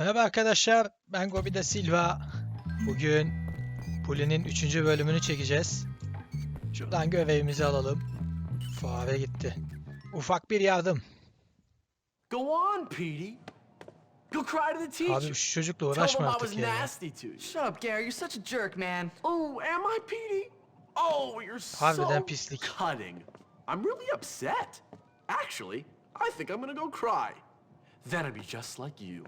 Merhaba arkadaşlar, ben Gobi da Silva. Bugün Puli'nin 3. bölümünü çekeceğiz. Şuradan görevimizi alalım. Fare gitti. Ufak bir yardım. Go on, Petey. Go cry to the teacher. Abi şu çocukla uğraşma artık ya. Shut up, Gary. You're such a jerk, man. Oh, am I, Petey? Oh, you're Harbiden so pislik. cutting. I'm really upset. Actually, I think I'm gonna go cry. Then I'd be just like you.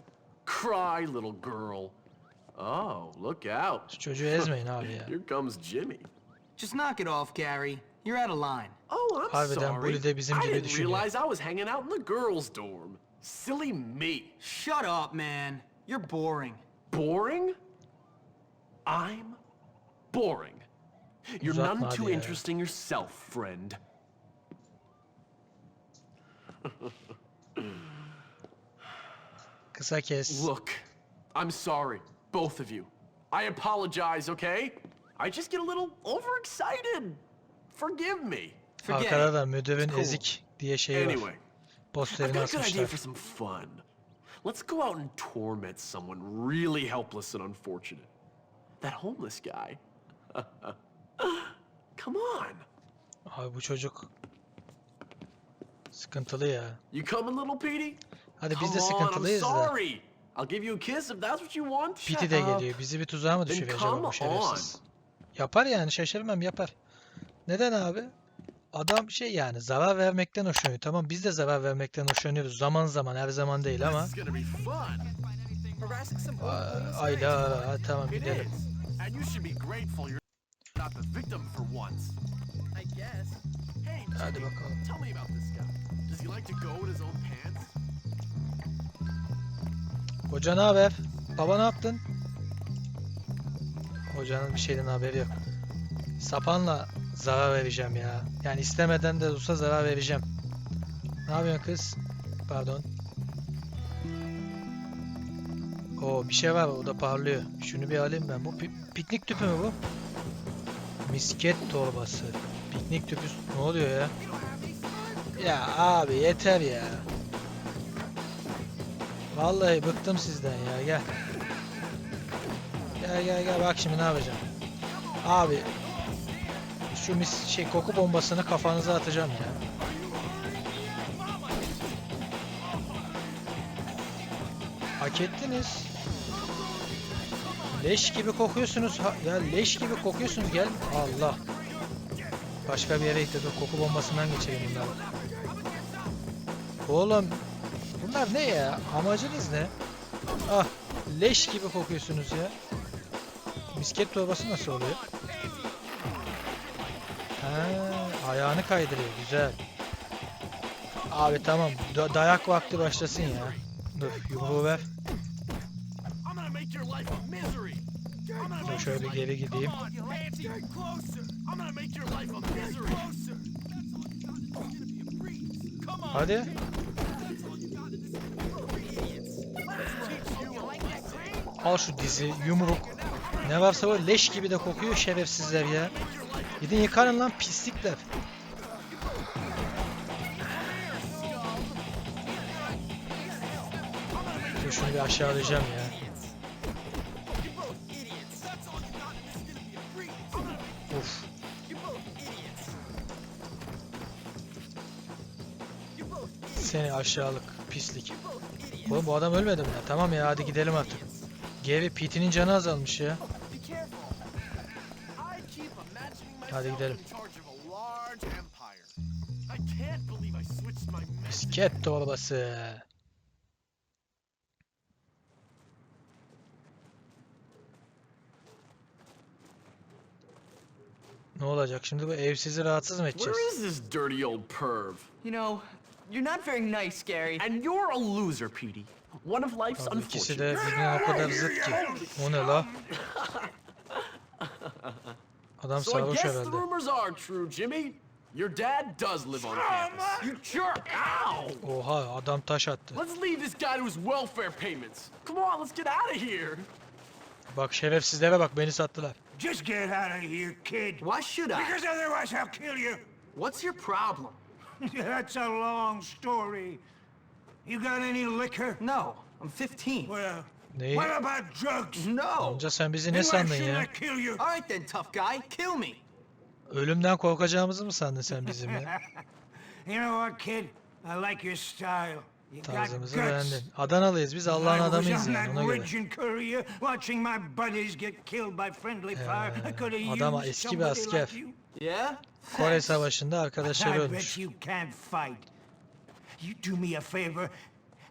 Cry, little girl. Oh, look out. Şu çocuğu ezmeyin abi ya. Here comes Jimmy. Just knock it off, Gary. You're out of line. Oh, I'm Harbiden sorry. Bully de bizim I gibi didn't düşünüyor. realize I was hanging out in the girls' dorm. Silly me. Shut up, man. You're boring. Boring? I'm boring. You're Uzatma none hadi too ya. interesting yourself, friend. Look, I'm sorry, both of you. I apologize, okay? I just get a little overexcited. Forgive me. Forget Arkada da Cool. ezik diye şeyi var. Anyway, I've Posterini got a good idea asmışlar. for some fun. Let's go out and torment someone really helpless and unfortunate. That homeless guy. Come on. Abi bu çocuk sıkıntılı ya. You coming, little Petey? Hadi biz de sıkıntılıyız da. I'll give you a kiss if that's what you want. Piti de geliyor. Bizi bir tuzağa mı düşürüyor acaba bu şerefsiz? Yapar yani şaşırmam yapar. Neden abi? Adam şey yani zarar vermekten hoşlanıyor. Tamam biz de zarar vermekten hoşlanıyoruz. Zaman zaman her zaman değil ama. Aa, Ayla ha, tamam gidelim. is. And Hoca ne haber? Baba ne yaptın? Hocanın bir şeyden haberi yok. Sapanla zarar vereceğim ya. Yani istemeden de olsa zarar vereceğim. Ne yapıyorsun kız? Pardon. Oo bir şey var o da parlıyor. Şunu bir alayım ben. Bu pi- piknik tüpü mü bu? Misket torbası. Piknik tüpü. Ne oluyor ya? Ya abi yeter ya. Vallahi bıktım sizden ya gel. Gel gel gel bak şimdi ne yapacağım. Abi şu mis şey koku bombasını kafanıza atacağım ya. Hak ettiniz. Leş gibi kokuyorsunuz. Ha, ya leş gibi kokuyorsunuz gel. Allah. Başka bir yere gitti. Koku bombasından geçeyim bunları. Oğlum Bunlar ne ya? Amacınız ne? Ah, leş gibi kokuyorsunuz ya. Misket torbası nasıl oluyor? Ha, ayağını kaydırıyor, güzel. Abi tamam, da- dayak vakti başlasın ya. Dur, yumruğu ver. I'm gonna make your life Al şu dizi, yumruk. Ne varsa o leş gibi de kokuyor şerefsizler ya. Gidin yıkanın lan pislikler. Şunu bir aşağılayacağım ya. Uf. Seni aşağılık pislik. Oğlum bu adam ölmedi mi ya? Tamam ya hadi gidelim artık. Geri Pete'nin canı azalmış ya. Hadi gidelim. Misket torbası. Ne olacak şimdi bu evsizi rahatsız mı edeceğiz? Where is this dirty old perv? You know, you're not very nice, Gary. And you're a loser, Petey. One of life's Abi ikisi de birbirine o kadar zıt ki. O ne la? Adam So I sarhoş guess the herhalde. rumors are true, Jimmy. Your dad does live on campus. You jerk! Ow! Oha adam taş attı. Let's leave this guy to his welfare payments. Come on, let's get out of here. Bak şerefsizlere bak beni sattılar. Just get out of here, kid. Why should I? Because otherwise I'll kill you. What's your problem? That's a long story. You got any liquor? No, I'm 15. Well, Neyi? What about drugs? No. Amca sen bizi ne Then why sandın should ya? I kill you? All right then, tough guy. Kill me. Ölümden korkacağımızı mı sandın sen bizim ya? You know what, kid? I like your style. You got Tarzımızı guts. beğendin. Adanalıyız biz Allah'ın I was adamıyız on yani that ona göre. ridge in Korea, watching my buddies get killed by friendly fire. I could have adam used eski bir somebody asker. like you. Yeah? Kore. Savaşı'nda arkadaşları I ölmüş. you can't fight. You do me a favor,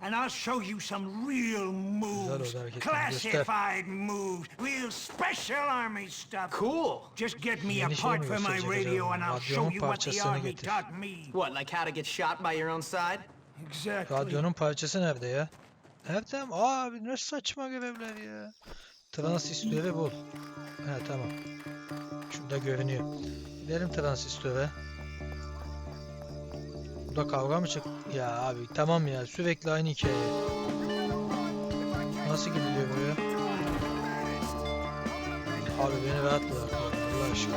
and I'll show you some real moves. Classified moves. Real special army stuff. Cool. Just get me a Yeni şey part for my radio and I'll show you what the army getir. taught me. What, like how to get shot by your own side? Exactly. Radyonun parçası nerede ya? Nerede? Abi ne saçma görevler ya. Transistörü bul. He tamam. Şurada görünüyor. Gidelim transistöre. Burada kavga mı çık? Ya abi tamam ya sürekli aynı hikaye. Nasıl gidiliyor buraya? Abi beni rahat bırak Allah aşkına.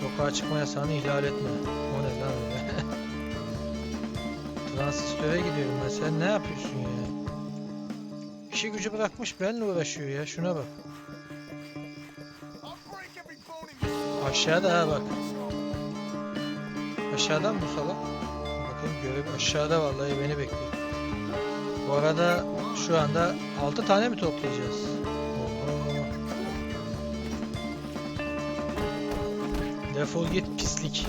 Sokağa çıkma yasağını ihlal etme. O ne lan öyle? Transistöre gidiyorum ben. Sen ne yapıyorsun ya? İşi gücü bırakmış benimle uğraşıyor ya. Şuna bak. Aşağıda bak. Aşağıdan mı salak? Bakayım görev aşağıda vallahi beni bekliyor. Bu arada şu anda 6 tane mi toplayacağız? Defol git pislik.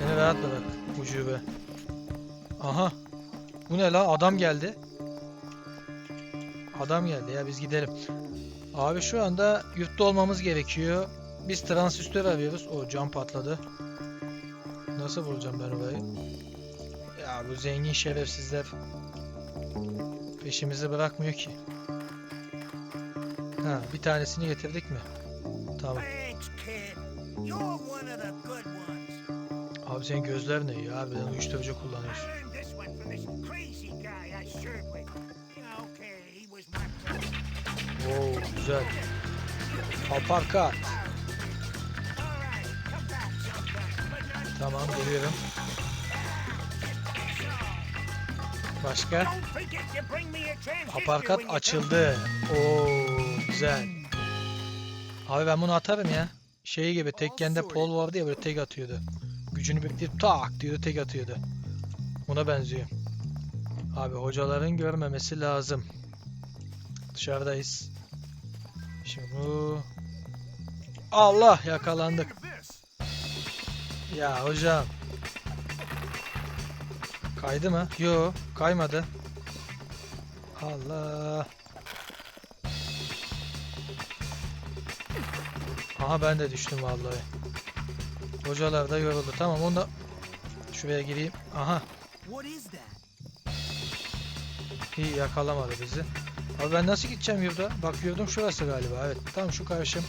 Beni rahat bırak ucube. Aha. Bu ne la? Adam geldi. Adam geldi ya biz gidelim. Abi şu anda yurtta olmamız gerekiyor. Biz transistör arıyoruz. O cam patladı. Nasıl bulacağım ben orayı? Ya bu zengin şerefsizler peşimizi bırakmıyor ki. Ha bir tanesini getirdik mi? Tamam. Abi senin gözler ne ya? Harbiden uyuşturucu kullanıyorsun. Güzel. Aparkat. Tamam geliyorum. Başka? Aparkat açıldı. Oo güzel. Abi ben bunu atarım ya. Şey gibi tekkende pol vardı ya böyle tek atıyordu. Gücünü biriktirip tak diyordu tek atıyordu. Buna benziyor. Abi hocaların görmemesi lazım. Dışarıdayız. Şimdi bu... Allah yakalandık. Ya hocam. Kaydı mı? Yo kaymadı. Allah. Aha ben de düştüm vallahi. Hocalar da yoruldu. Tamam onu da şuraya gireyim. Aha iyi yakalamadı bizi. Abi ben nasıl gideceğim yurda? Bak yurdum şurası galiba. Evet tam şu karşım.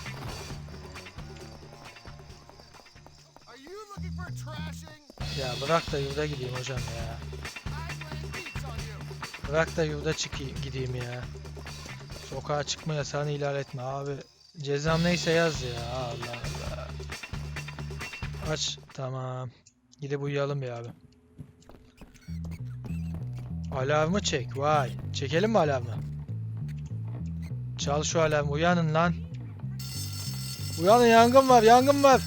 Ya bırak da yurda gideyim hocam ya. Bırak da yurda çıkayım gideyim ya. Sokağa çıkma yasağını ihlal etme abi. Cezam neyse yaz ya. Allah Allah. Aç. Tamam. Gidip uyuyalım bir abi. Alarmı çek. Vay. Çekelim mi alarmı? Çal şu alarmı. Uyanın lan. Uyanın yangın var. Yangın var.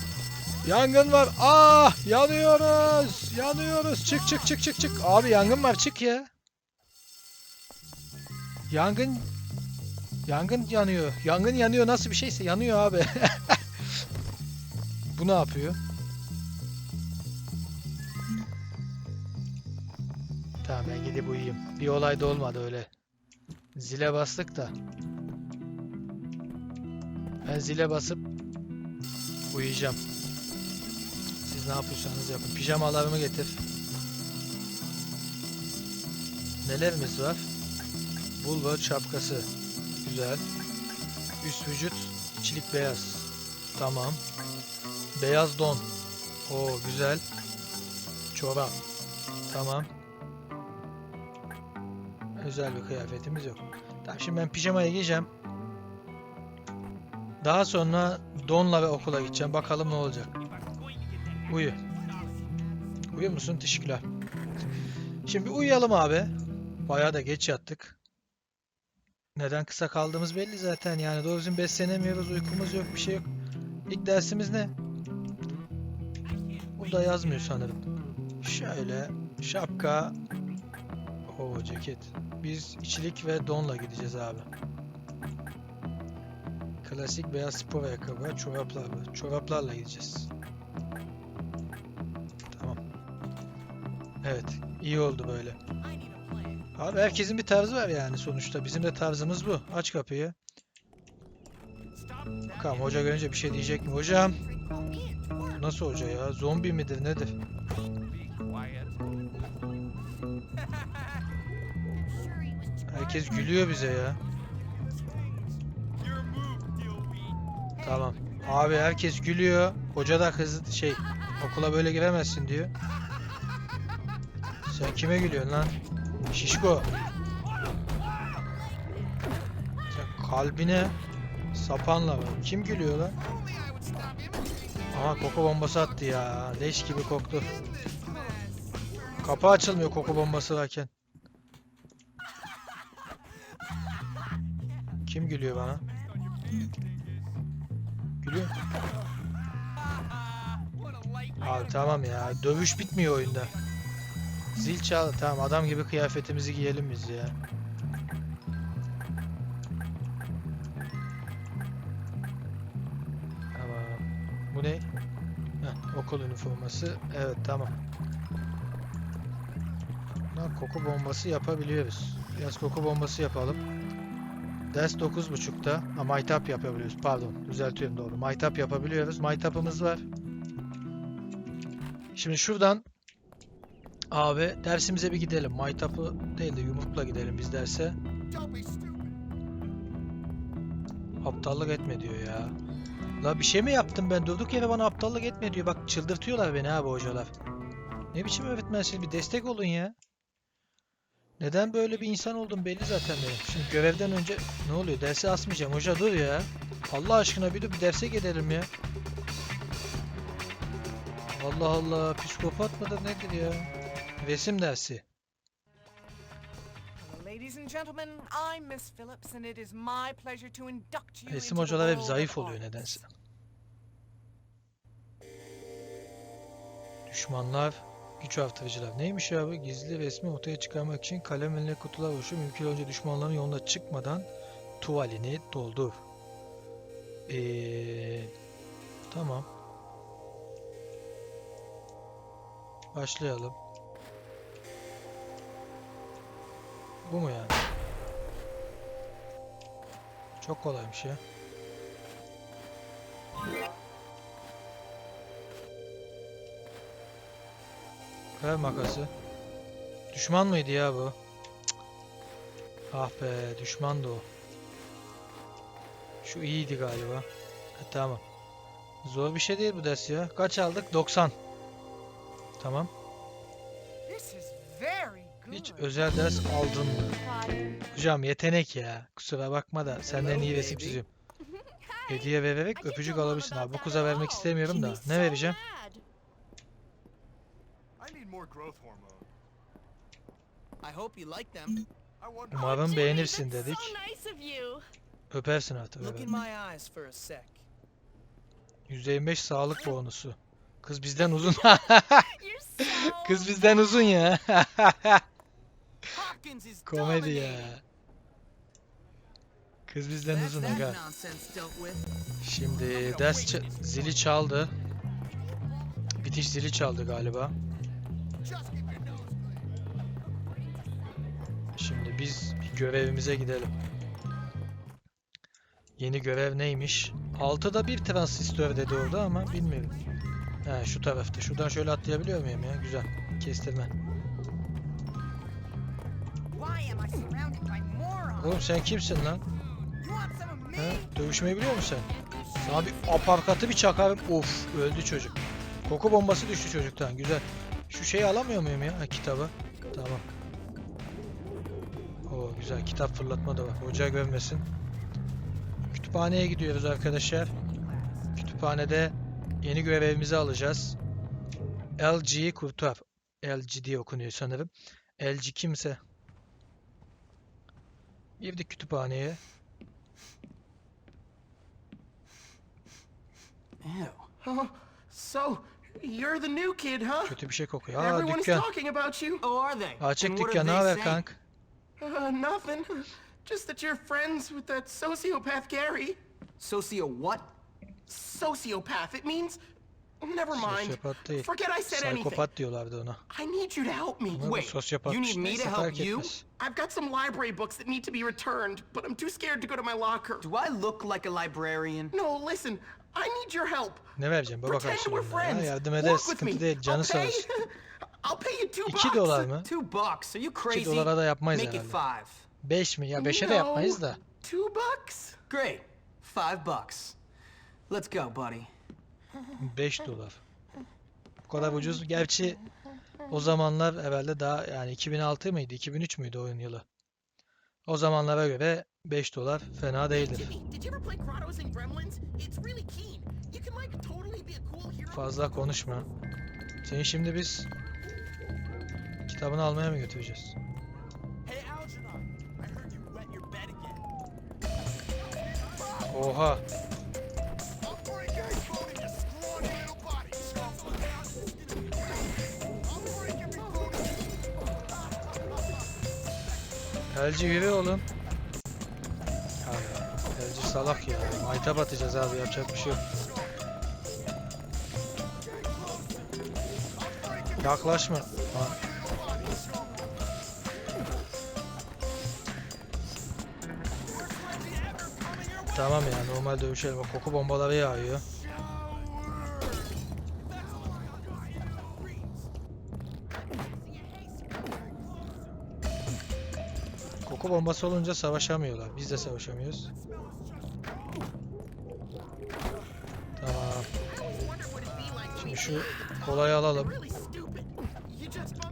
Yangın var. Ah! Yanıyoruz. Yanıyoruz. Çık çık çık çık çık. Abi yangın var. Çık ya. Yangın Yangın yanıyor. Yangın yanıyor nasıl bir şeyse yanıyor abi. Bu ne yapıyor? Tamam ben gidip uyuyayım. Bir olay da olmadı öyle. Zile bastık da. Ben zile basıp uyuyacağım. Siz ne yapıyorsanız yapın. Pijamalarımı getir. Nelerimiz var? Bulvar şapkası. Güzel. Üst vücut çilik beyaz. Tamam. Beyaz don. Oo güzel. Çorap. Tamam. Özel bir kıyafetimiz yok. Tamam şimdi ben pijamaya giyeceğim. Daha sonra donla ve okula gideceğim. Bakalım ne olacak. Uyu. Uyuyor musun? Teşekkürler. Şimdi uyuyalım abi. Bayağı da geç yattık. Neden kısa kaldığımız belli zaten yani doğru düzgün beslenemiyoruz, uykumuz yok, bir şey yok. İlk dersimiz ne? Burada yazmıyor sanırım. Şöyle şapka, o ceket. Biz içlik ve donla gideceğiz abi. Klasik beyaz spor ayakkabı, çoraplar, çoraplarla gideceğiz. Tamam. Evet, iyi oldu böyle. Abi herkesin bir tarzı var yani sonuçta. Bizim de tarzımız bu. Aç kapıyı. Bakalım hoca görünce bir şey diyecek mi? Hocam. Nasıl hoca ya? Zombi midir nedir? Herkes gülüyor bize ya. Tamam. Abi herkes gülüyor. Hoca da hızlı şey okula böyle giremezsin diyor. Sen kime gülüyorsun lan? Şişko. Sen kalbine sapanla var. Kim gülüyor lan? Aha koku bombası attı ya. Leş gibi koktu. Kapı açılmıyor koku bombası varken. Kim gülüyor bana? Gülüyor. Abi tamam ya. Dövüş bitmiyor oyunda. Zil çal. Tamam adam gibi kıyafetimizi giyelim biz ya. Tamam. Bu ne? Heh, okul üniforması. Evet tamam. Lan koku bombası yapabiliyoruz. Biraz koku bombası yapalım. Ders 9.30'da. Ha, maytap yapabiliyoruz. Pardon. Düzeltiyorum doğru. Maytap yapabiliyoruz. Maytapımız var. Şimdi şuradan Abi dersimize bir gidelim. Maytapı değil de yumrukla gidelim biz derse. Aptallık etme diyor ya. La bir şey mi yaptım ben? Durduk yere bana aptallık etme diyor. Bak çıldırtıyorlar beni abi hocalar. Ne biçim öğretmensiniz? Bir destek olun ya. Neden böyle bir insan oldum belli zaten benim. Şimdi görevden önce ne oluyor? Derse asmayacağım. Hoca dur ya. Allah aşkına bir dur bir derse gidelim ya. Allah Allah. Psikopat mıdır nedir ya? Resim dersi. Resim hocalar hep zayıf oluyor nedense. Düşmanlar, güç artırıcılar. Neymiş ya bu? Gizli resmi ortaya çıkarmak için kalem eline kutular oluşuyor. Mümkün olunca düşmanların yoluna çıkmadan tuvalini doldur. Eee... Tamam. Başlayalım. Bu mu yani? Çok kolaymış ya. Ver makası. Düşman mıydı ya bu? Cık. Ah be, düşmandı o. Şu iyiydi galiba. Ha, tamam. Zor bir şey değil bu ders ya. Kaç aldık? 90. Tamam. Hiç özel ders aldın mı? Hocam yetenek ya. Kusura bakma da senden iyi resim çiziyorum. Hediye vererek öpücük alabilirsin abi. Bu kıza vermek istemiyorum da. Ne vereceğim? More growth hormone. I hope you like them. I wonder. Umarım beğenirsin dedik. nice of you. Öpersin artık. Look in my eyes for a sec. %25 sağlık bonusu. Kız bizden uzun. Kız bizden uzun ya. Komedi ya. Kız bizden uzun aga. Şimdi ders zili çaldı. Bitiş zili çaldı galiba. Şimdi biz görevimize gidelim. Yeni görev neymiş? 6'da bir transistör dedi orada ama bilmiyorum. He şu tarafta. Şuradan şöyle atlayabiliyor muyum ya? Güzel. Kestirme. Oğlum sen kimsin lan? He? Dövüşmeyi biliyor musun sen? Sana bir aparkatı bir çakarım. Of öldü çocuk. Koku bombası düştü çocuktan. Güzel. Şu şeyi alamıyor muyum ya? Ha, kitabı. Tamam. Oo güzel. Kitap fırlatma da var. Hoca görmesin. Kütüphaneye gidiyoruz arkadaşlar. Kütüphanede yeni görevimizi alacağız. LG'yi kurtar. LG diye okunuyor sanırım. Elci kimse. Girdik kütüphaneye. Ew. Oh, so you're the new kid, huh? Kötü bir şey kokuyor. Aa Everyone is dükkan. talking about you. Oh, are they? Açık And what dükkan. Ne are they haber saying? kank? Uh, nothing. Just that you're friends with that sociopath Gary. Socio what? Sociopath. It means. Never mind. Sosyopat değil. Forget I said anything. Psikopat diyorlardı ona. I need you to help me. Ama bu Wait, sosyopatmış. you need me to Neyse, help fark you? etmez. I've got some library books that need to be returned, but I'm too scared to go to my locker. Do I look like a librarian? No, listen. I need your help. Ne vereceğim baba Pretend we're karşılığında? Ya, yardım with Sıkıntı değil. Canı sağ olsun. I'll pay you two 2 bucks. dolar mı? Two bucks? Are you 2 crazy? dolara da yapmayız herhalde. five. 5 mi? Ya 5'e de yapmayız da. Two bucks? Great. Five bucks. Let's go, buddy. 5 dolar. Bu kadar ucuz. Gerçi o zamanlar herhalde daha yani 2006 mıydı? 2003 müydü oyun yılı? O zamanlara göre 5 dolar fena değildir. Fazla konuşma. Seni şimdi biz kitabını almaya mı götüreceğiz? Oha! I'll break your bone in your scrawny little body, Scuffle. I'll break every bone in Elci yürü oğlum. Abi, salak ya. Maytap atacağız abi yapacak bir şey yok. Yaklaşma. Ha. Tamam ya normal dövüşelim. Koku bombaları yağıyor. Koku bombası olunca savaşamıyorlar. Biz de savaşamıyoruz. Tamam. Şimdi şu kolayı alalım.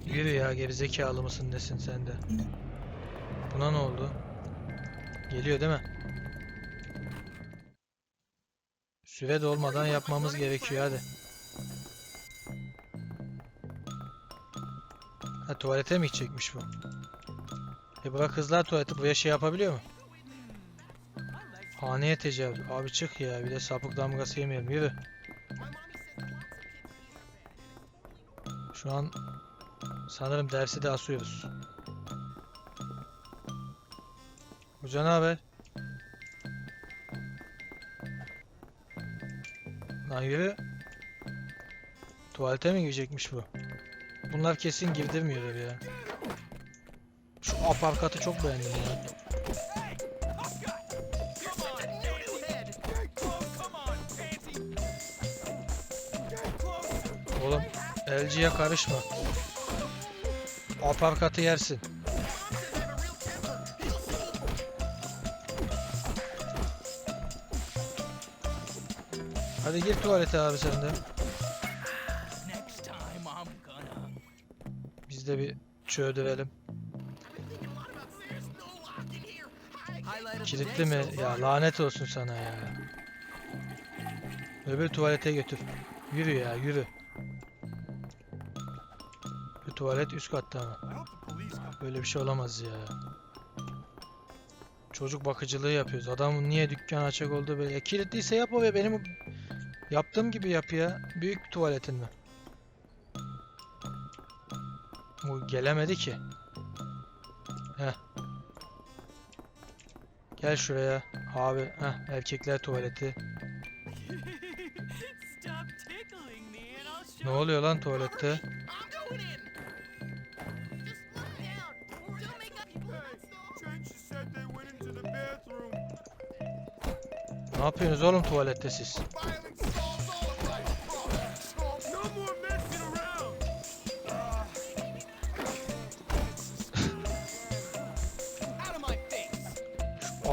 Yürü ya gerizekalı mısın nesin sen de? Buna ne oldu? Geliyor değil mi? Süre dolmadan yapmamız gerekiyor hadi. Ha tuvalete mi gidecekmiş bu? E bırak kızlar tuvaleti buraya şey yapabiliyor mu? Haneye tecavüz. Abi çık ya bir de sapık damgası yemeyelim yürü. Şu an sanırım dersi de asıyoruz. Hoca ne haber? Lan yürü. Tuvalete mi girecekmiş bu? Bunlar kesin girdirmiyorlar ya. Aparkatı çok beğendim ya. Oğlum LG'ye karışma. Aparkatı yersin. Hadi gir tuvalete abi sen de. Biz de bir çöldürelim. Kilitli mi? Ya lanet olsun sana ya. Öbür tuvalete götür. Yürü ya yürü. Bu tuvalet üst katta ama. Böyle bir şey olamaz ya. Çocuk bakıcılığı yapıyoruz. Adamın niye dükkan açık oldu böyle. Kilitliyse yap o ve benim yaptığım gibi yap ya. Büyük bir tuvaletin mi? Bu gelemedi ki. Heh. Gel şuraya. Abi, heh, erkekler tuvaleti. Ne oluyor lan tuvalette? Ne yapıyorsunuz oğlum tuvalette siz?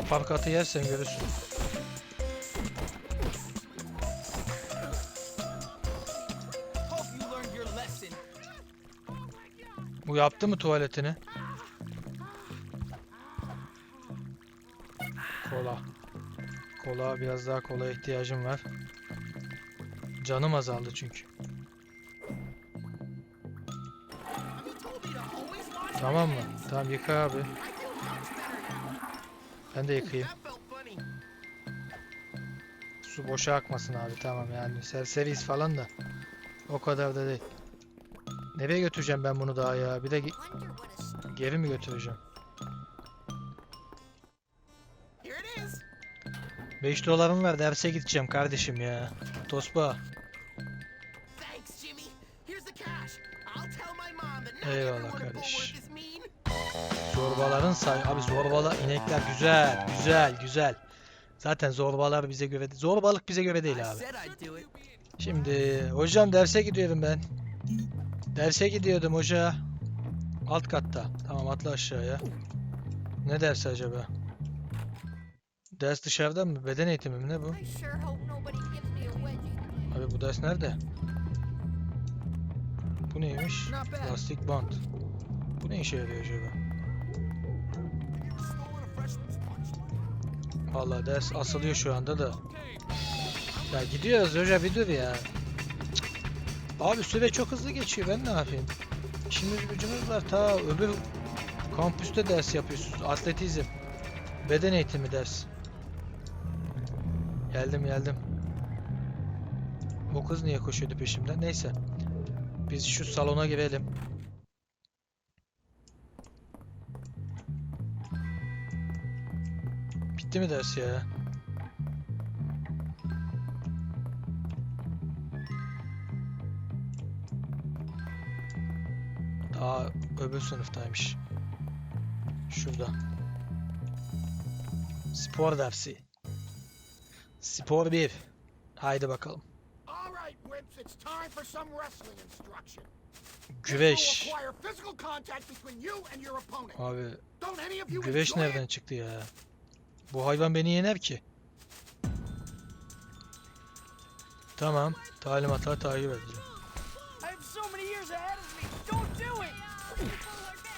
Face. Aparkatı yersen görürsün. Bu yaptı mı tuvaletini? Kola. Kola biraz daha kola ihtiyacım var. Canım azaldı çünkü. Tamam mı? Tamam yıka abi. Ben de yıkayayım. Su boşa akmasın abi tamam yani serseriyiz falan da. O kadar da değil. Nereye götüreceğim ben bunu daha ya? Bir de ge- geri mi götüreceğim? 5 dolarım var derse gideceğim kardeşim ya. Tosba. Eyvallah kardeş. Zorbaların say abi zorbala inekler güzel güzel güzel. Zaten zorbalar bize göre zorbalık bize göre değil abi. Şimdi hocam derse gidiyorum ben. Derse gidiyordum hoca. Alt katta. Tamam atla aşağıya. Ne dersi acaba? Ders dışarıda mı? Beden eğitimi mi ne bu? Abi bu ders nerede? Bu neymiş? Not bad. Lastik bant. Bu ne işe yarıyor acaba? Vallahi ders asılıyor şu anda da. Ya gidiyoruz hoca bir dur ya. Cık. Abi süre çok hızlı geçiyor ben ne yapayım? İşimiz gücümüz var ta öbür kampüste ders yapıyorsunuz. Atletizm. Beden eğitimi ders. Geldim geldim. Bu kız niye koşuyordu peşimden? Neyse. Biz şu salona girelim. Bitti mi ders ya? Daha öbür sınıftaymış. Şurada. Spor dersi. Spor 1. Haydi bakalım. Opponent. Abi enjoy nereden çıktı ya? Bu hayvan beni yener ki. Tamam. Talimata takip edeceğim.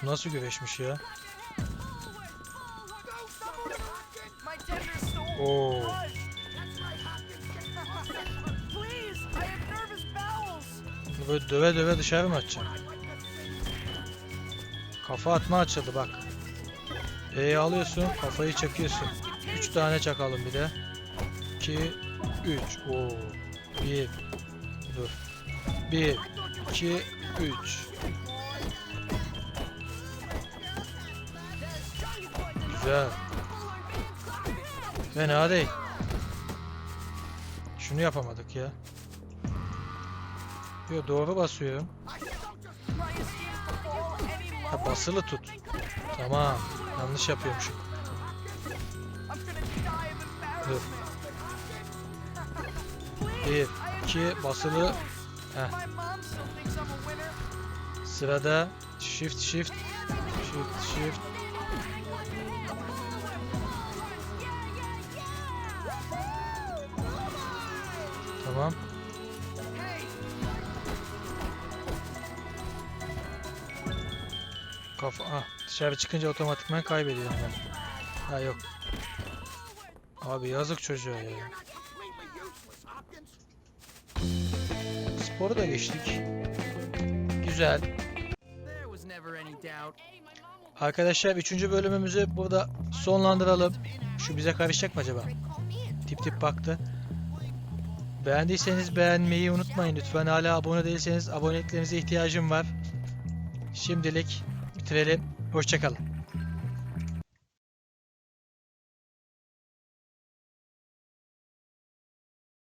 Nasıl güreşmiş ya? Oo. Bunu böyle döve döve dışarı mı atacağım? Kafa atma açıldı bak. E'yi alıyorsun, kafayı çekiyorsun. 3 tane çakalım bir de. 2 3. Oo. 1 Dur. 1 2 3. Güzel. Fena değil. Şunu yapamadık ya. Yo doğru basıyorum. Ha, basılı tut. Tamam. Yanlış yapıyormuşum. Dur. 1 2 basılı. Heh. Sırada shift shift shift shift. Tamam. Kafa ah dışarı çıkınca otomatikman kaybediyorum ben. Ha yok. Abi yazık çocuğa ya. Sporu da geçtik. Güzel. Arkadaşlar 3. bölümümüzü burada sonlandıralım. Şu bize karışacak mı acaba? Tip tip baktı. Beğendiyseniz beğenmeyi unutmayın lütfen. Hala abone değilseniz aboneliklerinize ihtiyacım var. Şimdilik bitirelim. Hoşçakalın.